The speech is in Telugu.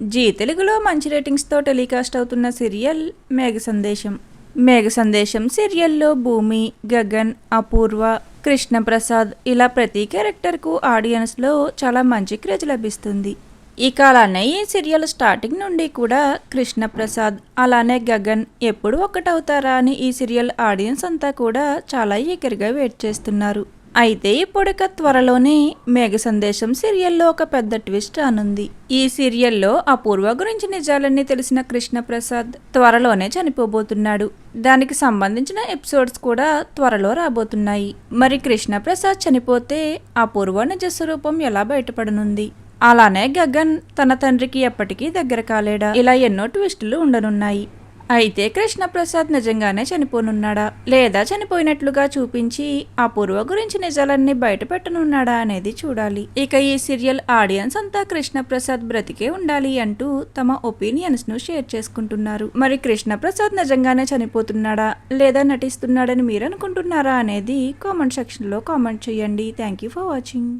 జీ తెలుగులో మంచి రేటింగ్స్తో టెలికాస్ట్ అవుతున్న సీరియల్ మేఘ సందేశం. మేఘ సందేశం సీరియల్లో భూమి గగన్ అపూర్వ కృష్ణప్రసాద్ ఇలా ప్రతి క్యారెక్టర్కు ఆడియన్స్లో చాలా మంచి క్రేజ్ లభిస్తుంది. ఇక అలానే ఈ సీరియల్ స్టార్టింగ్ నుండి కూడా కృష్ణప్రసాద్ అలానే గగన్ ఎప్పుడు ఒకటవుతారా అని ఈ సీరియల్ ఆడియన్స్ అంతా కూడా చాలా ఈగర్గా వెయిట్ చేస్తున్నారు. అయితే ఇప్పుడిక త్వరలోనే మేఘ సందేశం సీరియల్లో ఒక పెద్ద ట్విస్ట్ అనుంది ఈ సీరియల్లో అపూర్వ గురించి నిజాలన్నీ తెలిసిన కృష్ణప్రసాద్ త్వరలోనే చనిపోబోతున్నాడు. దానికి సంబంధించిన ఎపిసోడ్స్ కూడా త్వరలో రాబోతున్నాయి. మరి కృష్ణప్రసాద్ చనిపోతే అపూర్వ నిజ స్వరూపం ఎలా బయటపడనుంది? అలానే గగన్ తన తండ్రికి ఎప్పటికీ దగ్గర కాలేడా? ఇలా ఎన్నో ట్విస్టులు ఉండనున్నాయి. అయితే కృష్ణప్రసాద్ నిజంగానే చనిపోనున్నాడా? లేదా చనిపోయినట్లుగా చూపించి అపూర్వ గురించి నిజాలన్నీ బయట పెట్టనున్నాడా అనేది చూడాలి. ఇక ఈ సీరియల్ ఆడియన్స్ అంతా కృష్ణప్రసాద్ బ్రతికే ఉండాలి అంటూ తమ ఒపీనియన్స్ను షేర్ చేసుకుంటున్నారు. మరి కృష్ణప్రసాద్ నిజంగానే చనిపోతున్నాడా? లేదా నటిస్తున్నాడని మీరు అనుకుంటున్నారా అనేది కామెంట్ సెక్షన్లో కామెంట్ చేయండి. Thank you for watching.